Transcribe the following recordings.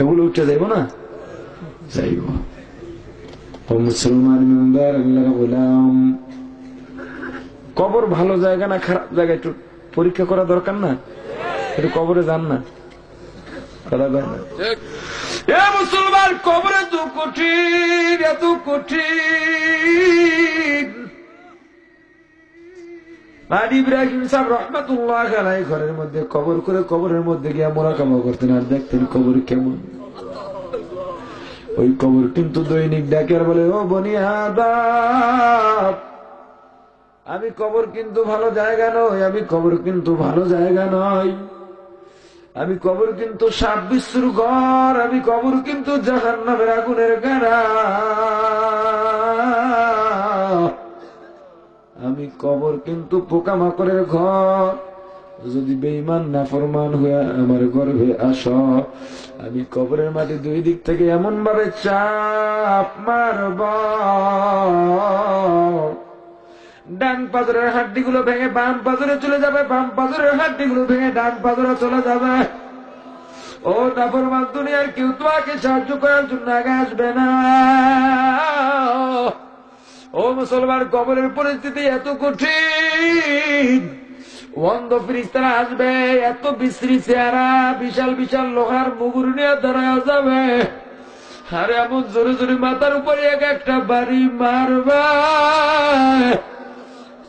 এগুলো উঠে যাইব না যাইব ও মুসলমান মেম্বার আল্লাহর গোলাম কবর ভালো জায়গা না খারাপ জায়গা একটু পরীক্ষা করা দরকার না একটু কবরে যান না এ মুসলমান কবরে তো কঠিন এত কঠিন ইব্রাহিম সাহেব আলাই ঘরের মধ্যে কবর করে কবরের মধ্যে গিয়া মোরাকামা করতেন। আর দেখতেন কবর কেমন। ওই কবর কিন্তু দৈনিক ডাকে আর বলে, ও আমি কবর কিন্তু ভালো জায়গা নয় আমি কবর কিন্তু ভালো জায়গা নয় আমি কবর কিন্তু সাপ বিশ্বর ঘর, আমি কবর কিন্তু জাহান আগুনের গাড়া। আমি কবর কিন্তু পোকামাকড়ের ঘর। যদি বেইমান না ফরমান হয়ে আমার গর্ভে আস, আমি কবরের মাটি দুই দিক থেকে এমন ভাবে চাপ মারব। ডান পাজরের হাড্ডি গুলো ভেঙে বাম পাজরে চলে যাবে, বাম পাজরের হাড্ডি গুলো ভেঙে ডান পাজরে চলে যাবে। ও নাফরমান, দুনিয়ার কেউ তোমাকে সাহায্য করার জন্য আগে আসবে না। ও মুসলমান, কবরের পরিস্থিতি এত কঠিন। অন্ধ ফিরিস্তারা আসবে, এত বিশ্রী চেহারা, বিশাল বিশাল লোহার মুগুর নিয়ে দাঁড়ায় যাবে। আর এমন জোরে জোরে মাথার উপরে এক একটা বাড়ি মারবা।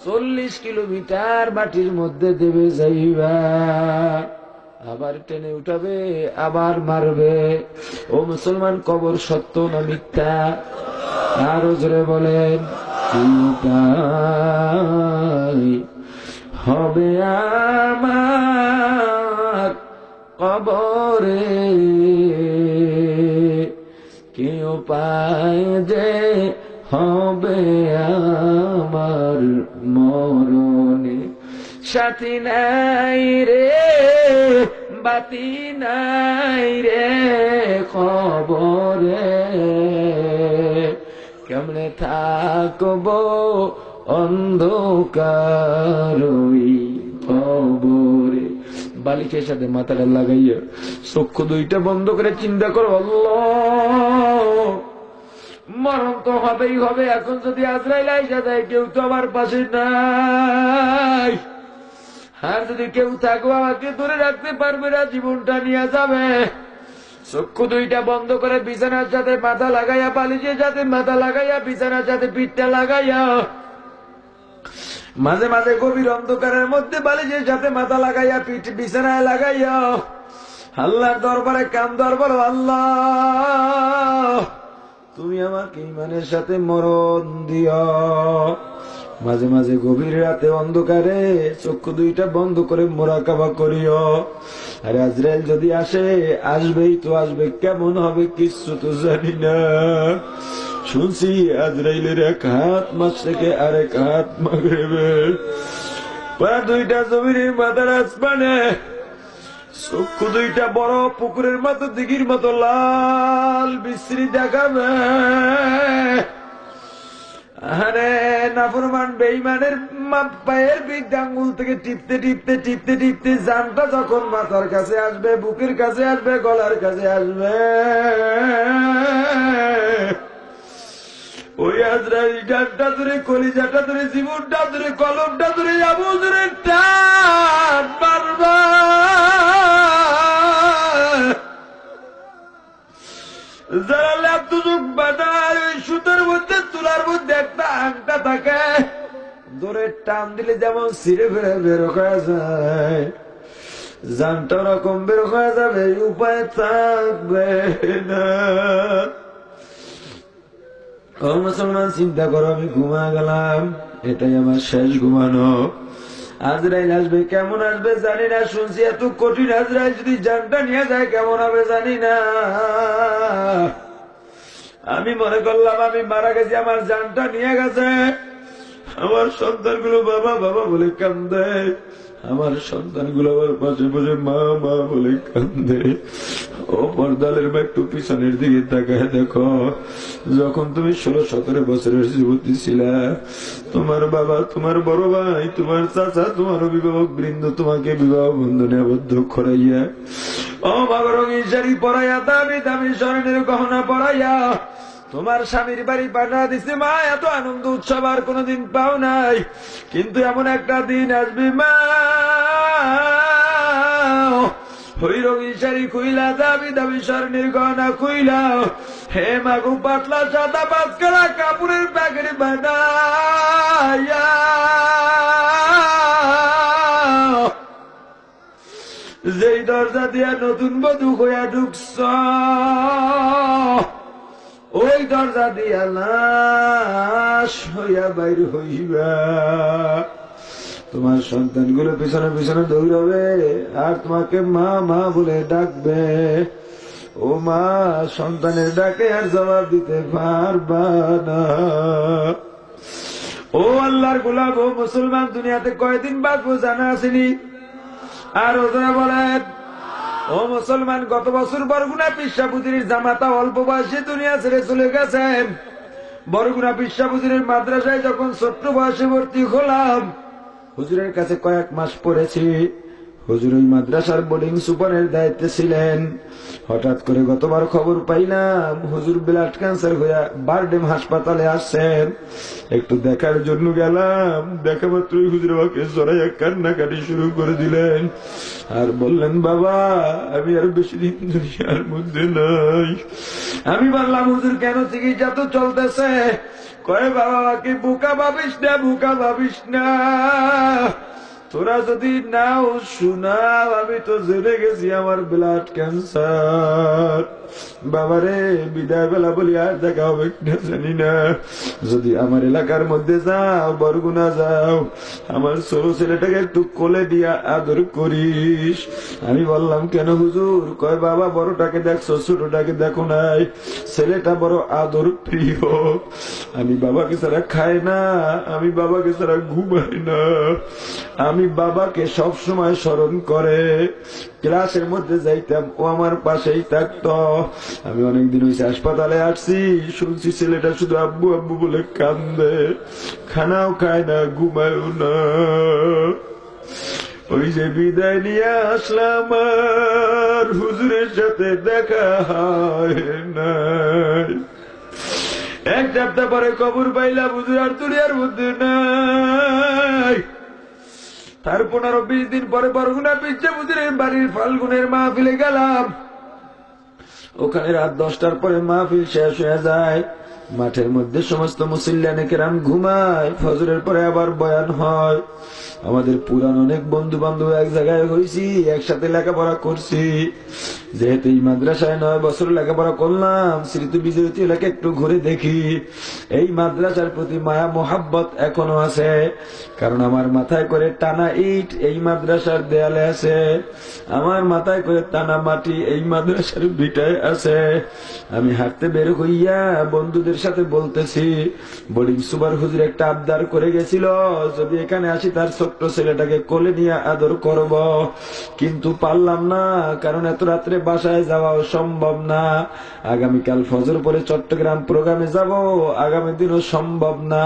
চল্লিশ কিলোমিটার মাটির মধ্যে দেবে যাইবা। আবার টেনে উঠাবে, আবার মারবে। ও মুসলমান, কবর সত্য না মিথ্যা? আরও জোরে বলেন হবে আমার কবরে। কেউ পায় যে হবে আমার সাথী নাই রে, বাতি নাই রে খবরে। কেমনে থাকব অন্ধকারই খবরে? বালিশের সাথে মাথাটা লাগাইয়া চক্ষু দুইটা বন্ধ করে চিন্তা করো, আল্লাহ। মরণ তো হবেই হবে, এখন যদি আজরাইল আইসা দেয় কেউ তো আমার পাশে নাই। আর যদি কেউ থাকো আমাকে ধরে রাখতে পারবে না, জীবনটা নিয়ে যাবে। চক্ষু দুইটা বন্ধ করে বিছানার সাথে মাথা লাগাইয়া বালিশের সাথে মাথা লাগাইয়া, বিছানার সাথে পিঠটা লাগাইয়া। মাঝে মাঝে গভীর অন্ধকারের মধ্যে বালিশের সাথে মাথা লাগাইয়া, পিঠ বিছানায় লাগাইয়া। আল্লাহর দরবারে কাম দরবার আল্লাহ, তুমি আমাকে ইমানের সাথে মরণ দিও। মাঝে মাঝে গভীর রাতে অন্ধকারে চক্ষু দুইটা বন্ধ করে মোরাকাবা করিও। আর আজরাইল যদি আসে, আসবেই তো আসবে, কেমন হবে কিছু তো জানি না। শুনছি আজরাইলের এক হাত মাছ থেকে আরেক হাত মাগরেবে। পা দুইটা জমির মাথার আসমানে, চক্ষু দুইটা বড় পুকুরের মতো, দিঘির মতো লাল, বিশ্রী দেখাবে। আরে, নাফরমান বেইমানের পায়ের বিগ আঙ্গুল থেকে টিপতে টিপতে টিপতে টিপতে জানটা যখন মাথার কাছে আসবে, বুকের কাছে আসবে, গলার কাছে আসবে। ওই আজরাইল ডানটা ধরে, কলিজাটা ধরে, জীবনটা ধরে, কলমটা ধরে যাব ধরে টান মারবা। যারা ল্যাপ দুজক সুতোর মধ্যে তুলার মধ্যে একটা আংটা থাকে। টান দিলে যেমন বের হয়ে যায়। জানটা বের যাবে উপায় থাকবে না। মুসলমান, চিন্তা করো, আমি ঘুমা গেলাম। এটাই আমার শেষ ঘুমানো। আজরাইল আসবে, কেমন আসবে জানি না। শুনছি এত কঠিন আজরাইল যদি জানটা নিয়ে যায়, কেমন হবে জানি না। আমি মনে করলাম, আমি মারা গেছি, আমার জানটা নিয়ে গেছে। আমার সন্তানগুলো বাবা বাবা বলে কান্দে। আমার সন্তানগুলো আমার পাশে বসে মা মা বলে কান্দে। ও পর্দালের মা একটু পিছনের দিকে তাকায় দেখো, যখন তুমি ষোলো, সতেরো বছরের যুবতী ছিলা, তোমার বাবা, তোমার বড় ভাই, তোমার চাচা, তোমার অভিভাবক বৃন্দ তোমাকে বিবাহ বন্ধনে আবদ্ধ করাইয়া, ও মগরঙ্গি শাড়ি পরাইয়া দামি দামি স্বর্ণের গহনা পরাইয়া তোমার স্বামীর বাড়ি পাঠা দিছে, মা, এত আনন্দ উৎসব আর কোনোদিন পাও নাই। কিন্তু এমন একটা দিন আসবি, মা। খুইলা দাবি খুইলা। হে মাগু পাতলা সাদা যেই দরজা দিয়া নতুন বধু হইয়া ঢুকছ দরজা দিয়া লাশ হইয়া বাইর হইবা। তোমার সন্তানগুলো পিছনে পিছনে দৌড়াবে আর তোমাকে মা মা বলে ডাকবে। ও মা, সন্তানের ডাকে আর জবাব দিতে পারবা না। ও আল্লাহর গোলাপ ও মুসলমান, দুনিয়াতে কয়দিন বাঁচবো জানা আসেনি। আর ওরা বলেন ও মুসলমান, গত বছর বরগুনা পিসাপুজির জামাতা অল্প বয়সে দুনিয়া ছেড়ে চলে গেছেন। বরগুনা পিসাপুজির মাদ্রাসায় যখন ছোট্ট বয়সে ভর্তি হলাম, হুজুরের কাছে কয়েক মাস পড়েছি। হুজুর ওই মাদ্রাসার বোর্ডিং সুপারের দায়িত্বে ছিলেন। হঠাৎ করে গতবার খবর পাইলাম, হুজুর ব্লাড ক্যান্সার হইয়া বারডেম হাসপাতালে আসছেন। একটু দেখার জন্য গেলাম, দেখা মাত্রই হুজুর আমাকে জড়াইয়া কান্নাকাটি শুরু করে দিলেন। আর বললেন, বাবা, আমি আর বেশি দিন দুনিয়ার মধ্যে নাই। আমি বললাম, হুজুর, কেন চিকিৎসা তো চলতেছে? কয়ে, বাবা, কি বুকা ভাবিস না, বোকা ভাবিস না। তোরা যদি নাও শোনা আমি তো জেনে গেছি আমার ব্লাড ক্যান্সার বাবারে, বিদায় বেলা বলি, আর দেখা হবে জানি না। যদি আমার এলাকার মধ্যে যাও, বরগুনা যাও, আমার ছোট ছেলেটাকে একটু কোলে দিয়া আদর করিস। আমি বললাম, কেন হুজুর? কয়, বাবা, বড়টাকে দেখছ, ছোটটাকে দেখো নাই। ছেলেটা বড় আদর প্রিয়। আমি বাবাকে ছাড়া খাই না, আমি বাবাকে ছাড়া ঘুমাই না। আমি বাবাকে সব সময় স্মরণ করে। ক্লাসের মধ্যে যাইতাম। ও আমার পাশেই থাকতো। আমি অনেকদিন হয়েছে হাসপাতালে আসছি, শুনছি ছেলেটা শুধু আব্বু আব্বু বলে কান্দে। খানাও খায় না, ঘুমায়ও না। ওই যে বিদায় নিয়ে আসলাম আর হুজুরের সাথে দেখা হয় নাই। এক সপ্তাহ পরে কবর পাইলাম, হুজুর আর দুনিয়ার মধ্যে নাই। তার পনেরো বিশ দিন পরে বরগুনা পিছিয়ে বুঝলেন বাড়ির ফাল্গুনের মাহফিলে গেলাম। ওখানে রাত দশটার পরে মাহফিল শেষ হয়ে যায়। মাঠের মধ্যে সমস্ত মুসল্লানে কেরাম ঘুমায়, ফজরের পরে আবার বয়ান হয়। আমাদের পুরান অনেক বন্ধু বান্ধব এক জায়গায় হয়েছি একসাথে লেখাপড়া করছি। যেহেতু এই মাদ্রাসায় নয় বছর লেখাপড়া করলাম, স্মৃতি বিজয়তী এলাকা একটু ঘুরে দেখি। এই মাদ্রাসার প্রতি মায়া, মোহাব্বত এখনও আছে, কারণ আমার মাথায় করে টানা ইট এই মাদ্রাসার দেয়ালে আছে। আমার মাথায় করে টানা মাটি এই মাদ্রাসার বিটায় আছে। আমি হাঁটতে বের হইয়া বন্ধুদের সাথে বলতেছি বোর্ডিং সুপার হুজুর একটা আবদার করে গেছিল, যদি এখানে আসি তার ছোট্ট ছেলেটাকে কোলে নিয়ে আদর করব। কিন্তু পারলাম না, কারণ এত রাত্রে বাসায় যাওয়াও সম্ভব না। আগামীকাল ফজর পরে চট্টগ্রাম প্রোগ্রামে যাব, আগামী দিনও সম্ভব না।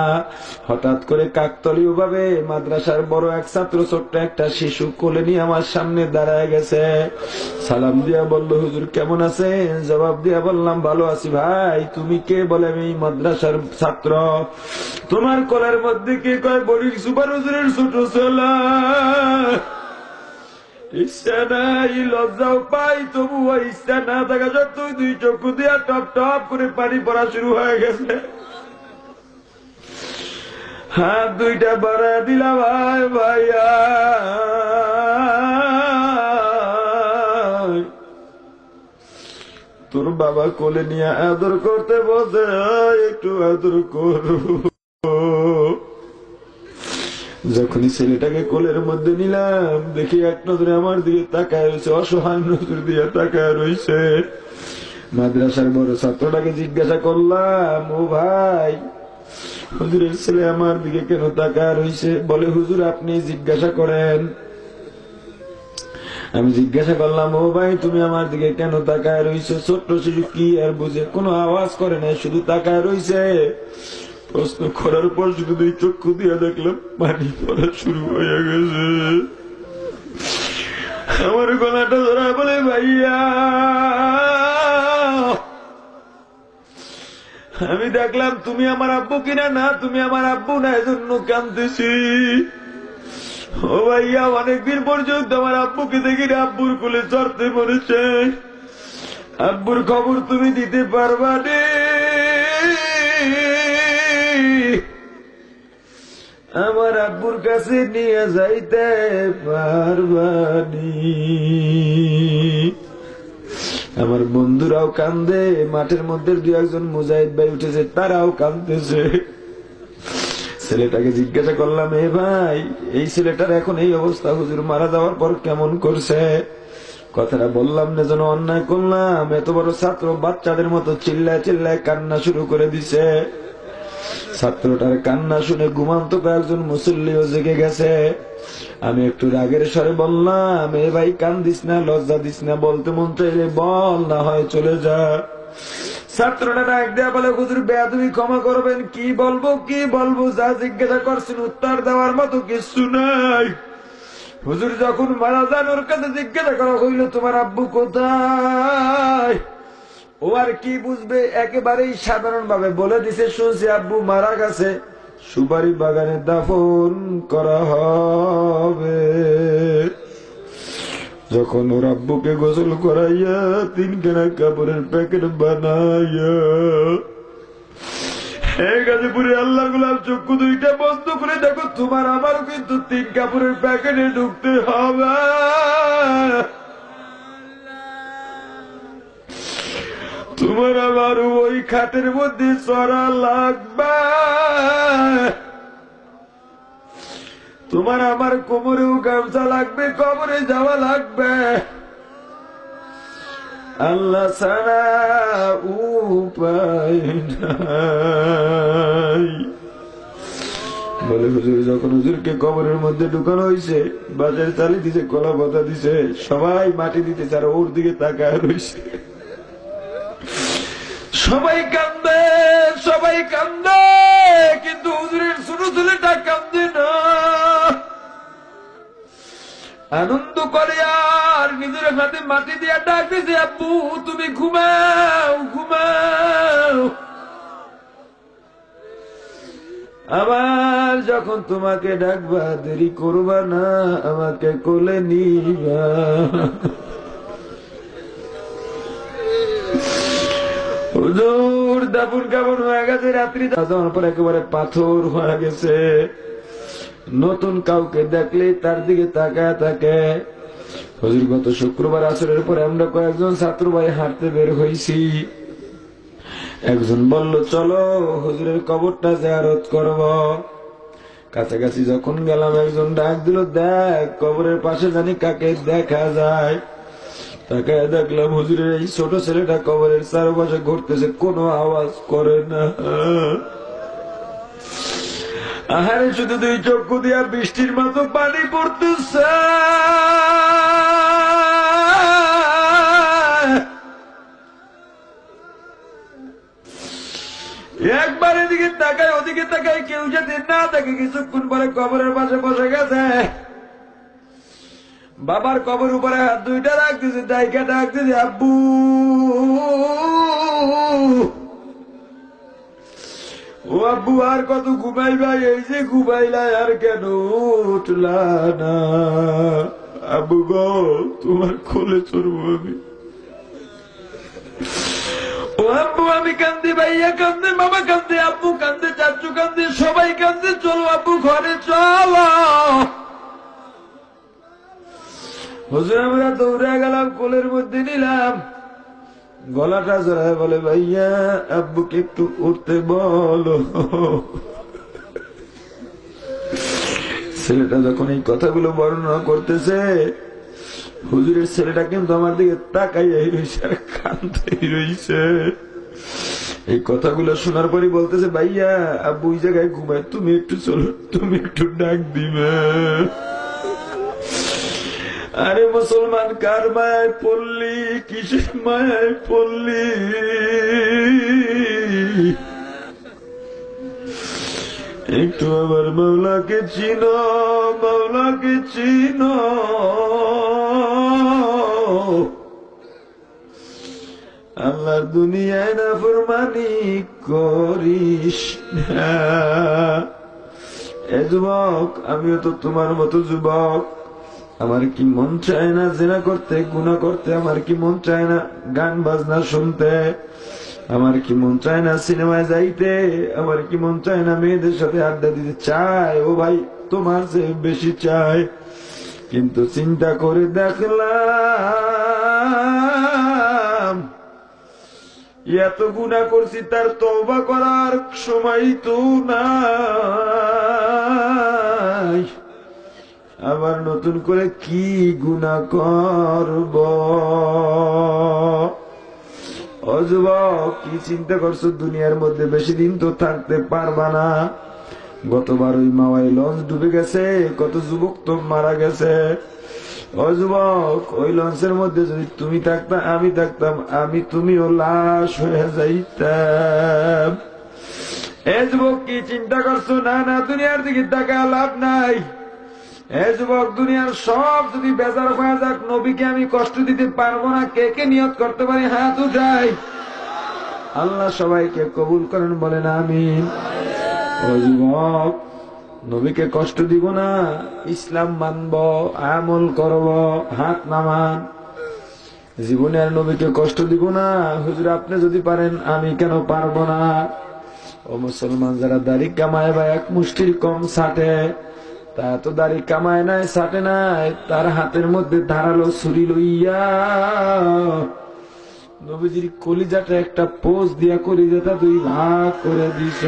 হঠাৎ করে কাকতলীয় ভাবে মাদ্রাসার বড় এক ছাত্র ছোট্ট একটা শিশু কোলে নিয়ে আমার সামনে দাঁড়ায় গেছে। সালাম দিয়া বলল, হুজুর কেমন আছে জবাব দিয়া বললাম, ভালো আছি ভাই, তুমি কে? বলে, আমি মাদ্রাসার ছাত্র। তোমার কোলের মধ্যে কে কয় বড়ি সুপার হুজুরের ছোট ইচ্ছা নাই পাই ইচ্ছা না দুই দিয়া টপ পানি শুরু হয়ে গেছে হাত দুইটা ভাই ভাইয়া তোর বাবা কোলে নিয়ে আদর করতে বসে একটু আদর করো যখনই ছেলেটাকে কোলের মধ্যে নিলাম, দেখি এক নজরে আমার দিকে তাকায় রয়েছে, অসহায় নজর দিয়ে তাকায় রয়েছে। মাদ্রাসার বড় ছাত্রটাকে জিজ্ঞাসা করলাম, ও ভাই, হুজুরের ছেলে আমার দিকে কেন তাকায় রয়েছে? বলে, হুজুর, আপনি জিজ্ঞাসা করেন। আমি জিজ্ঞাসা করলাম, ও ভাই, তুমি আমার দিকে কেন তাকায় রইছো ছোট্ট শিশু কি আর বুঝে? কোনো আওয়াজ করে না শুধু তাকায় রইছে প্রশ্ন করার পর শুধু দুই চক্ষু দিয়ে দেখলাম পানি পড়া শুরু হয়ে গেছে। আমার গলাটা ধরা বলে, ভাইয়া! আমি দেখলাম, তুমি আমার আব্বু কিনা? না, তুমি আমার আব্বু না, এজন্য কান্দতেছি ও ভাইয়া, অনেকদিন পর্যন্ত আমার আব্বুকে দেখি আব্বুর কুলে চড়তে পড়েছে আব্বুর খবর তুমি দিতে পারবা রে আমার আব্বুর কাছে নিয়ে যাইতে পারবানি। আমার বন্ধুরাও কান্দে, মাঠের মধ্যে দু একজন মুজাহিদ ভাই উঠেছে, তারাও কান্দতেছে ছেলেটাকে জিজ্ঞাসা করলাম, এ ভাই, এই ছেলেটার এখন এই অবস্থা? হুজুর মারা যাওয়ার পর কেমন করছে? কথাটা বললাম না, যেন অন্যায় করলাম। এত বড় ছাত্র বাচ্চাদের মতো চিল্লায় চিল্লায় কান্না শুরু করে দিছে। ছাত্রটার কান্না শুনে ঘুমান্ত কয়েকজন মুসল্লিও জেগে গেছে। আমি একটু রাগের স্বরে বললাম, এ ভাই কান দিস না, লজ্জা দিস না, বলতে মন চাইলে বল, না হয় চলে যা। ছাত্রটা ডাক দেয়া বলে, হুজুর, বেয়াদবি ক্ষমা করবেন, কি বলব কি বলব, যা জিজ্ঞাসা করছেন উত্তর দেওয়ার মতো কিছু নাই। হুজুর যখন মারা যান, ওর কাছে জিজ্ঞাসা করা হইল, তোমার আব্বু কোথায়? ও আর কি বুঝবে? একেবারেই সাধারণ ভাবে বলে দিছে, শুনছি আব্বু মারা গেছে। সুপারি বাগানে দাফন করা হবে। যখন ওর আব্বুকে গোসল করাইয়া তিন কেনা কাপড়ের প্যাকেট বানাইয়া গাজীপুরে আল্লাহ গুলাম, চক্ষু দুইটা বন্ধ করে দেখো, তোমার আমারও কিন্তু তিন কাপড়ের প্যাকেটে ঢুকতে হবে। তোমার আমার ওই খাটের মধ্যে চড়া লাগবে। তোমার আমার কোমরেও গামছা লাগবে, কবরে যাওয়া লাগবে। আল্লাহ ছাড়া উপায় বলে হুজুর, যখন হুজুরকে কবরের মধ্যে ঢুকানো হয়েছে বাজারে চালি দিছে কলা পাতা দিছে, সবাই মাটি দিতেছে, আর ওর দিকে তাকায় রয়েছে সবাই কান্দে সবাই কান্দে, কিন্তু হুজুরের ছোট ছেলেটা কান্দে না। আনন্দ করে আর নিজের হাতে মাটি দিয়ে ডাক দিছে আব্বু, তুমি ঘুমাও ঘুমাও। আবার যখন তোমাকে ডাকবা, দেরি করবা না, আমাকে কোলে নিবা। হুজুর দাপুন কাপড় হয়ে গেছে? রাত্রি যাওয়ার পর একেবারে পাথর হয়ে গেছে। নতুন কাউকে দেখলে তার দিকে তাকায় থাকে। হুজুর, গত শুক্রবার আসরের পরে আমরা কয়েকজন ছাত্র ভাই হাঁটতে বের হয়েছি একজন বলল, চলো, হুজুরের কবরটা জিয়ারত করব। কাছাকাছি যখন গেলাম, একজন ডাক দিল, দেখ, কবরের পাশে জানি কাকে দেখা যায়। তাকে দেখলাম হুজুরের এই ছোট ছেলেটা কবরের চারপাশে ঘুরতেছে, কোনো আওয়াজ করে না। আহারে, শুধু দুই চক্ষু দিয়া বৃষ্টির মতো পানি পড়তেছে। একবার এদিকে তাকায়, ওদিকে তাকায়, কেউ যদি না দেখে কিছুক্ষণ পরে কবরের পাশে বসে গেছে। বাবার কবর উপরে হাত দুইটা রাখতেছে দাইকা ডাকতেছে, আব্বু। ও আব্বু, আর কত ঘুমাইবা? এই যে ঘুমাইলা আর কেন উঠলা না? আব্বু গো, তোমার কোলে চড়বো আমি। ও আব্বু, আমি কান্দি, ভাইয়া কান্দে, মামা কান্দে, আব্বু কান্দে, চাচু কান্দে, সবাই কান্দে, চলো আব্বু, ঘরে চলো। হুজুর, আমরা দৌড়ে গেলাম, কোলের মধ্যে নিলাম। গলাটা জড়ায় বলে, ভাইয়া, আব্বুকে একটু উঠতে বলো। ছেলেটা যখন এই কথাগুলো বর্ণনা করতেছে, হুজুরের ছেলেটা কিন্তু আমার দিকে তাকাই রয়েছে আর কান্দাই এই কথাগুলো শোনার পরই বলতেছে, ভাইয়া, আব্বু ওই জায়গায় ঘুমায়, তুমি একটু চলো, তুমি একটু ডাক দিবে। আরে মুসলমান কার মায়ায় পড়লি, কিসের মায়ায় পড়লি? একটু আবার মাওলাকে চিন মাওলাকে চিন। আল্লাহর দুনিয়ায় না ফরমানি করিস এ যুবক, আমিও তো তোমার মতো যুবক। আমার কি মন চায় না জেনা করতে গুণা করতে? আমার কি মন চায় না গান, বাজনা শুনতে? আমার কি মন চায় না সিনেমায় যাইতে? আমার কি মন চায় না মেয়েদের সাথে আড্ডা দিতে চায়? ও ভাই, তোমার যে বেশি চায়। কিন্তু চিন্তা করে দেখলাম, এত গুণা করছি, তার তবা করার সময় তো নাই। আবার নতুন করে কি গুণা করব? অযুবক কি চিন্তা করছ? দুনিয়ার মধ্যে বেশি দিন তো থাকতে পারবা না। গতবার ওই মাওয়াই লঞ্চ ডুবে গেছে, কত যুবক তো মারা গেছে। ও যুবক, ওই লঞ্চের মধ্যে যদি তুমি থাকতাম আমি থাকতাম, আমি তুমিও লাশ হয়ে যাইতাম। এ যুবক, কি চিন্তা করছ? না না, দুনিয়ার দিকে টাকা লাভ নাই। এ যুবক, দুনিয়ার সব যদি বেজার হয়ে যাক, নবীকে আমি কষ্ট দিতে পারব না। কে কে নিয়ত করতে পারি? হাত উঠাই আল্লাহ সবাইকে কবুল করেন, বলেন আমিন। ও যুবক, নবীকে কষ্ট দিব না। ইসলাম মানব, আমল করব, হাত নামান। জীবনে আর নবীকে কষ্ট দিব না। হুজুর, আপনি যদি পারেন, আমি কেন পারব না? ও মুসলমান, যারা দাড়ি কামায় বা এক মুষ্টির কম ছাটে তা তো দাড়ি কামায় নাই ছাটে নাই, তার হাতের মধ্যে ধারালো ছুরি লইয়া। নবীজির কলিজাটা একটা পোজ দিয়া কলিজাটা দুই ভাগ করে দিছ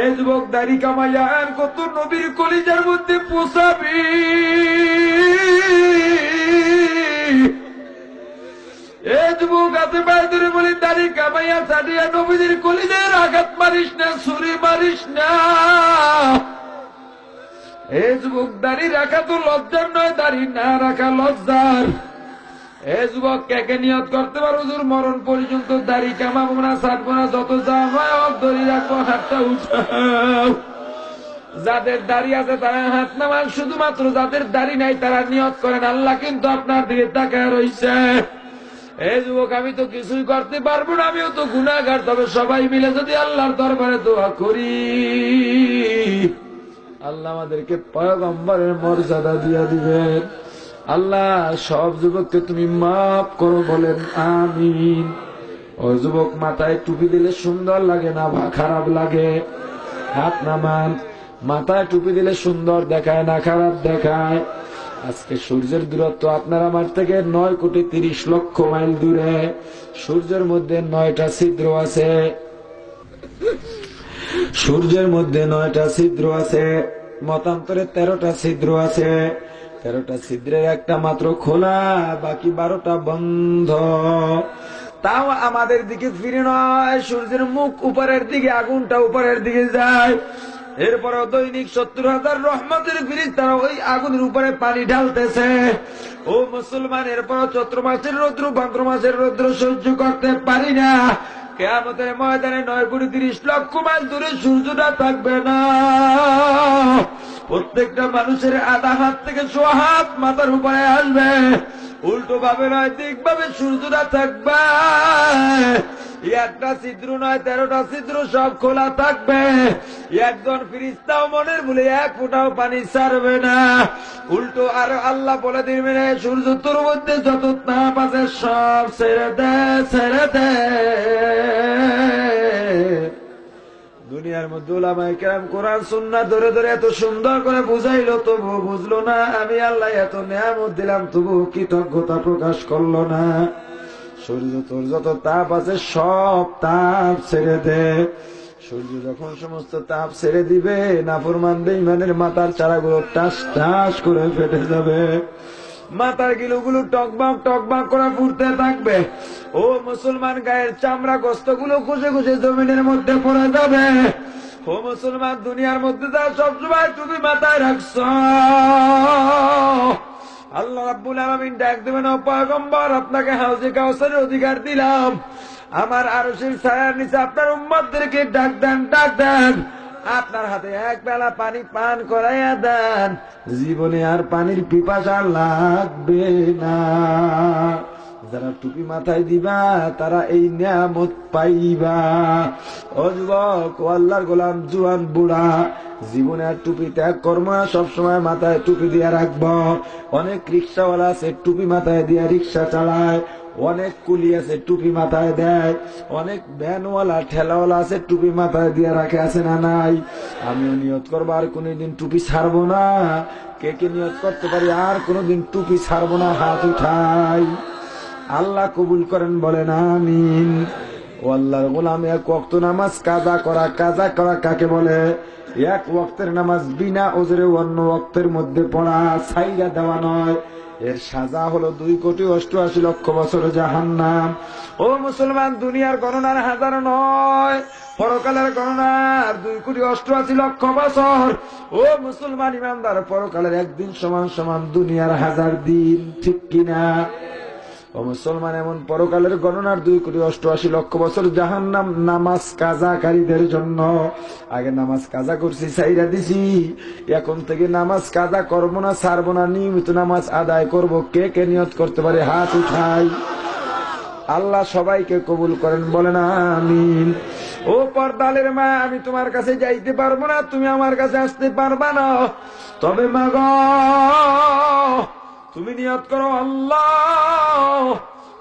এ যুবক, দাড়ি কামাইয়া আর কত নবীর কলিজার মধ্যে পোষাবি? যুবক, হাতে পায়ে ধরে বলি, দাড়ি কামাইয়া ছাড়িয়া নবীদের কলিজার আঘাত মারিস না, ছুরি মারিস না। যুবক দাড়ি রাখা তো লজ্জার নয়, দাড়ি না রাখা লজ্জার। এ যুবক, কেকে নিয়ত করতে পারো মরণ পর্যন্ত দাড়ি কামাবো না, ছাড়বো না, যত যা হয় ধরে রাখব হাতটা উঠাও। যাদের দাড়ি আছে তারা হাত নামান, শুধুমাত্র যাদের দাড়ি নাই তারা নিয়ত করেন। আল্লাহ কিন্তু আপনার দিকে তাকায় রয়েছে এই যুবক, আমি তো কিছুই করতে পারব না, আমিও তো গুণাগার তবে সবাই মিলে যদি আল্লাহর দরবারে দোয়া করি। আল্লাহ আমাদেরকে পয়গম্বরের মর্যাদা দিয়া দিবেন। আল্লাহ, সব যুবককে তুমি মাফ করো বলেন, আমিন। ওই যুবক, মাথায় টুপি দিলে সুন্দর লাগে না খারাপ লাগে? হাত নামান, মাথায় টুপি দিলে সুন্দর দেখায় না, খারাপ দেখায়? আজকে সূর্যের দূরত্ব আপনার আমার থেকে নয় কোটি তিরিশ লক্ষ মাইল দূরে। সূর্যের মধ্যে নয়টা ছিদ্র আছে। সূর্যের মধ্যে নয়টা ছিদ্র আছে, মতান্তরে তেরোটা ছিদ্র আছে। তেরোটা ছিদ্রের একটা মাত্র খোলা, বাকি বারোটা বন্ধ। তাও আমাদের দিকে ফিরে নয়, সূর্যের মুখ উপরের দিকে, আগুনটা উপরের দিকে যায়। এরপরে দৈনিক সত্তর হাজার রহমতের ফিরিস তারা ওই আগুনের উপরে পানি ঢালতেছে। ও মুসলমান এরপর চৈত্র মাসের রৌদ্র, ভাদ্র মাসের রৌদ্র সহ্য করতে পারি না। কেয়ামতের ময়দানে নয় কোটি তিরিশ লক্ষ মাইল দূরে সূর্যটা থাকবে না। প্রত্যেকটা মানুষের আধা হাত থেকে সোয়া হাত মাথার উপরে আসবে। উল্টো ভাবে নয় দিক ভাবে সূর্যটা থাকবে। একটা ছিদ্র নয়, তেরোটা ছিদ্র সব খোলা থাকবে। একজন ফিরিস্তাও মনের ভুলে এক ফোঁটাও পানি ছাড়বে না। উল্টো আর আল্লাহ বলে দিবে সূর্য তোর মধ্যে যত তাপ আছে, সব ছেড়ে দে ছেড়ে দে। দুনিয়ার মধ্যে ওলামাই কেরাম কোরআন সুন্না ধরে ধরে এত সুন্দর করে বুঝাইলো তবু বুঝলো না। আমি আল্লাহ এত নিয়ামত দিলাম তবু কৃতজ্ঞতা প্রকাশ করল না। সূর্য তোর যত তাপ আছে, সব তাপ ছেড়ে দে। সূর্য যখন সমস্ত তাপ ছেড়ে দিবে, নাফরমান বেইমানের মাথার চারাগুলো টাস টাস করে ফেটে যাবে। মাথার গিলুগুলো টকবাক টকবাক করে ফুটতে থাকবে। ও মুসলমান গায়ের চামড়া গোস্তগুলো খুশে খুশে জমিনের মধ্যে পড়ে যাবে। ও মুসলমান দুনিয়ার মধ্যে যা সবসময় তুমি মাথায় রাখছ। আল্লাহ রাব্বুল আলামিন ডাক দেবেন পয়গম্বর, আপনাকে হাউজে কাউসারের অধিকার দিলাম। আমার আরশের ছায়ার নিচে আপনার উম্মতদেরকে ডাক দেন ডাক দেন। আপনার হাতে এক বেলা পানি পান করাইয়া দেন। জীবনে আর পানির পিপাসা লাগবে না। যারা টুপি মাথায় দিবা, তারা এই নিয়ামত পাইবা। ও যুবক, ও আল্লাহর গোলাম জুয়ান বুড়া জীবনে আর টুপি ত্যাগ কর্ম সবসময় মাথায় টুপি দিয়ে রাখব। অনেক রিক্সাওয়ালা আছে, টুপি মাথায় দিয়ে রিক্সা চালায়। অনেক কুলি আছে, টুপি মাথায় দেয়। অনেক ভ্যানওয়ালা, ঠেলাওয়ালা আছে, টুপি মাথায় দিয়ে রাখে, আছে না নাই? আমিও নিয়ত করব, আর কোনোদিন টুপি ছাড়বো না। কে কে নিয়ত করতে পারি, আর কোনোদিন টুপি ছাড়বো না, হাত উঠাই। আল্লাহ কবুল করেন, বলেন আমিন। ও আল্লাহর গোলাম, এক নামাজ কাজা করা কাজা করা কাকে বলে? এক ওয়াক্তের নামাজ বিনা ওজরে অন্য ওয়াক্তের মধ্যে পড়া ছাইরা দেওয়া নয়। এর সাজা হলো দুই কোটি অষ্টআশি লক্ষ বছর জাহান নাম ও মুসলমান, দুনিয়ার গণনার হাজার নয়, পরকালের গণনার দুই কোটি অষ্টআশি লক্ষ বছর। ও মুসলমান, ইমানদার, পরকালের একদিন সমান সমান দুনিয়ার হাজার দিন, ঠিক কিনা? ও মুসলমান, এমন পরকালের গণনার দুই কোটি অষ্টআশি লক্ষ বছর জাহান নাম নামাজ কাজাকারীদের জন্য। আগে নামাজ কাজা করছি সাইরা দিছি। এখন থেকে নামাজ কাজা করব না, ছাড়বো না, নিয়মিত নামাজ আদায় করব। কে কে নিয়ত করতে পারে? হাত উঠাই। আল্লাহ সবাইকে কবুল করেন, বলেন আমিন। ও পর্দালের মা, আমি তোমার কাছে যাইতে পারব না, তুমি আমার কাছে আসতে পারবা না। তবে মা তুমি নিয়ত করো, আল্লাহ।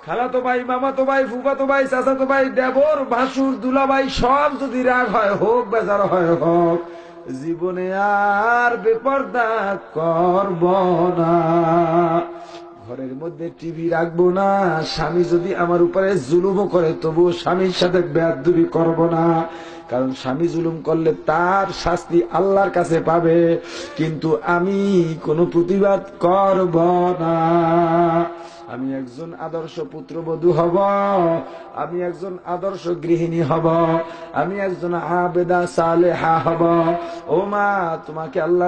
খালাতো ভাই মামাতো ভাই ফুফাতো ভাই চাচাতো ভাই, দেবর, ভাসুর দুলা ভাই সব যদি রাগ হয় হোক, বেজার হয় হোক, জীবনে আর বেপর্দা করব না। ঘরের মধ্যে টিভি রাখব না, স্বামী যদি আমার উপরে জুলুম করে তবু স্বামীর সাথে বেয়াদুবি করব না। কারণ স্বামী জুলুম করলে তার শাস্তি আল্লাহর কাছে পাবে, কিন্তু আমি কোনো প্রতিবাদ করব না। আমি একজন আদর্শ পুত্রবধূ হব, আমি একজন আদর্শ গৃহিণী হব, আমি একজন আবেদা সালেহা হব। ও মা, তোমাকে আল্লাহ